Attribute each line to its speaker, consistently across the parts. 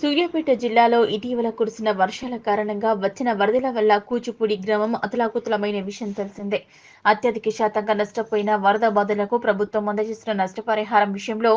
Speaker 1: సూర్యాపేట జిల్లాలో ఇటీవల కురిసిన వర్షాల కారణంగా వచ్చిన వరదల వల్ల కూచిపూడి గ్రామం అతలాకుతలమైన విషయం తెలిసిందే. అత్యధిక శాతంగా నష్టపోయిన వరద బాధలకు ప్రభుత్వం అందజేసిన నష్టపరిహారం విషయంలో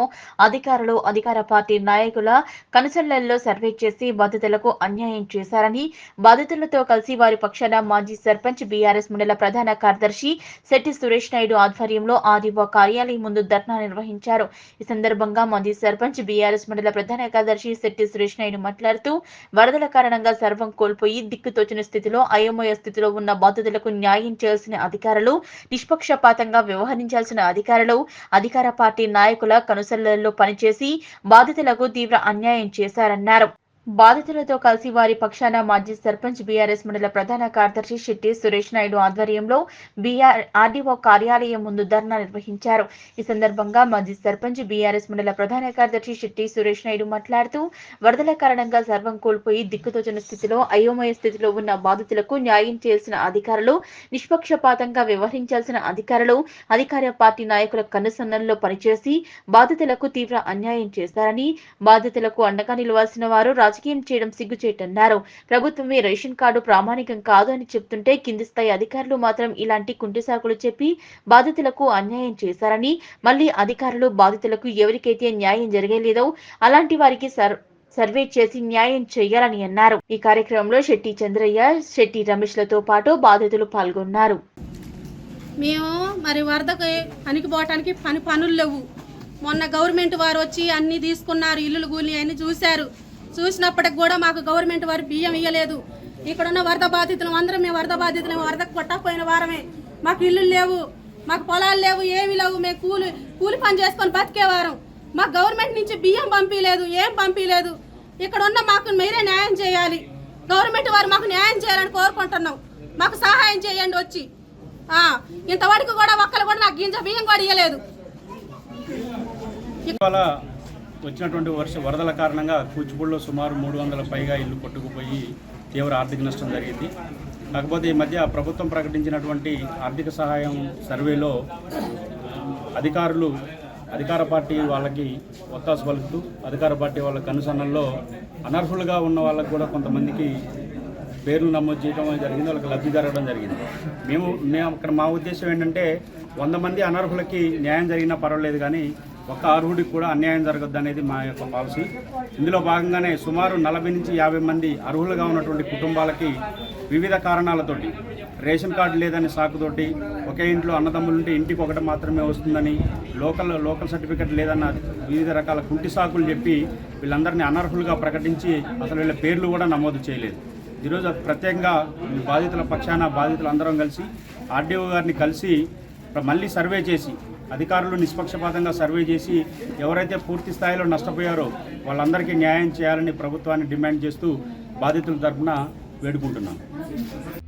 Speaker 1: అధికారులు అధికార పార్టీ నాయకుల కనుసన్నల్లో సర్వే చేసి బాధితులకు అన్యాయం చేశారని బాధితులతో కలిసి వారి పక్షాన మాజీ సర్పంచ్ బీఆర్ఎస్ మండల ప్రధాన కార్యదర్శి శెట్టి సురేష్ నాయుడు ఆధ్వర్యంలో ఆర్డీఓ కార్యాలయం ముందు ధర్నా నిర్వహించారు. ఈ సందర్భంగా మాజీ సర్పంచ్ బీఆర్ఎస్ మండల ప్రధాన కార్యదర్శి శెట్టి సురేష్ నాయుడు మాట్లాడుతూ వరదల కారణంగా సర్వం కోల్పోయి దిక్కుతోచిన స్థితిలో అయోమయ స్థితిలో ఉన్న బాధితులకు న్యాయం చేయాల్సిన అధికారులు నిష్పక్షపాతంగా వ్యవహరించాల్సిన అధికారులు అధికార పార్టీ నాయకుల కనుసల్లలో పనిచేసి బాధితులకు తీవ్ర అన్యాయం చేశారన్నారు. బాధితులతో కలిసి వారి పక్షాన మాజీ సర్పంచ్ బీఆర్ఎస్ మండల ప్రధాన కార్యదర్శి శెట్టి సురేష్ నాయుడు ఆధ్వర్యంలో బీఆర్ ఆర్డీఓ కార్యాలయం ముందు ధర్నా నిర్వహించారు. ఈ సందర్భంగా మాజీ సర్పంచ్ బీఆర్ఎస్ మండల ప్రధాన కార్యదర్శి శెట్టి సురేష్ నాయుడు మాట్లాడుతూ వరదల కారణంగా సర్వం కోల్పోయి దిక్కుతోచిన స్థితిలో అయోమయ స్థితిలో ఉన్న బాధితులకు న్యాయం చేయాల్సిన అధికారులు నిష్పక్షపాతంగా వ్యవహరించాల్సిన అధికారులు అధికార పార్టీ నాయకుల కనుసన్నల్లో పనిచేసి బాధితులకు తీవ్ర అన్యాయం చేశారని బాధితులకు అండగా నిలవాల్సిన వారు రాజకీయం చేయడం సిగ్గుచేటన్నారు. ప్రభుత్వమే రేషన్ కార్డు ప్రామాణికం కాదు అని చెప్తుంటే కింది స్థాయి అధికారులు మాత్రం ఇలాంటి కుంటి సాకులు చెప్పి బాధితులకు అన్యాయం చేశారని మళ్ళీ అధికారులు బాధితులకు ఎవరికైతే న్యాయం జరగలేదో అలాంటి వారికి సర్ సర్వే చేసి న్యాయం చేయాలని అన్నారు. ఈ కార్యక్రమంలో శెట్టి చంద్రయ్య శెట్టి రమేష్లతో పాటు బాధితులు పాల్గొన్నారు.
Speaker 2: మేము మరి వరదకు పనికిపోవడానికి పని పనులు లేవు. మొన్న గవర్నమెంట్ వారు వచ్చి అన్ని తీసుకున్నారు ఇల్లులు గూలి అని చూశారు. చూసినప్పటికి కూడా మాకు గవర్నమెంట్ వారు బియ్యం ఇవ్వలేదు ఇక్కడున్న వరద బాధితులు అందరం మేము వరద బాధితులు వరదకు కొట్టకపోయిన వారమే. మాకు ఇల్లు లేవు మాకు పొలాలు లేవు ఏమి లేవు. మేము కూలి కూలి పని చేసుకొని బతికేవారం. మాకు గవర్నమెంట్ నుంచి బియ్యం పంపించలేదు ఏం పంపించలేదు ఇక్కడ ఉన్న మాకు మీరే న్యాయం చేయాలి. గవర్నమెంట్ వారు మాకు న్యాయం చేయాలని కోరుకుంటున్నాం. మాకు సహాయం చేయండి వచ్చి. ఇంతవరకు కూడా ఒక్కరు కూడా నాకు గింజ బియ్యం కూడా ఇవ్వలేదు
Speaker 3: వచ్చినటువంటి వర్ష వరదల కారణంగా కూచిపూడిలో సుమారు మూడు వందల పైగా ఇల్లు కొట్టుకుపోయి తీవ్ర ఆర్థిక నష్టం జరిగింది. కాకపోతే ఈ మధ్య ప్రభుత్వం ప్రకటించినటువంటి ఆర్థిక సహాయం సర్వేలో అధికారులు అధికార పార్టీ వాళ్ళకి ఒత్తాసు పలుకుతూ అధికార పార్టీ వాళ్ళ కనుసన్నల్లో అనర్హులుగా ఉన్న వాళ్ళకు కూడా కొంతమందికి పేర్లు నమోదు చేయడం జరిగింది వాళ్ళకి లబ్ధి జరగడం జరిగింది. మేము మేము అక్కడ మా ఉద్దేశం ఏంటంటే వంద మంది అనర్హులకి న్యాయం జరిగినా పర్వాలేదు కానీ ఒక్క అర్హుడికి కూడా అన్యాయం జరగద్దు అనేది మా యొక్క పాలసీ. ఇందులో భాగంగానే సుమారు నలభై నుంచి యాభై మంది అర్హులుగా ఉన్నటువంటి కుటుంబాలకి వివిధ కారణాలతోటి రేషన్ కార్డు లేదని సాకుతోటి ఒకే ఇంట్లో అన్నదమ్ములుంటే ఇంటికి ఒకటి మాత్రమే వస్తుందని లోకల్ లోకల్ సర్టిఫికెట్ లేదన్న వివిధ రకాల కుంటి సాకులు చెప్పి వీళ్ళందరినీ అనర్హులుగా ప్రకటించి అసలు వీళ్ళ పేర్లు కూడా నమోదు చేయలేదు. ఈరోజు ప్రత్యేకంగా బాధితుల పక్షాన బాధితులు అందరం కలిసి ఆర్డీఓ గారిని కలిసి మళ్ళీ సర్వే చేసి అధికారులు నిష్పక్షపాతంగా సర్వే చేసి ఎవరైతే పూర్తి స్థాయిలో నష్టపోయారో వాళ్ళందరికీ న్యాయం చేయాలని ప్రభుత్వాన్ని డిమాండ్ చేస్తూ బాధితుల తరఫున వేడుకుంటున్నాను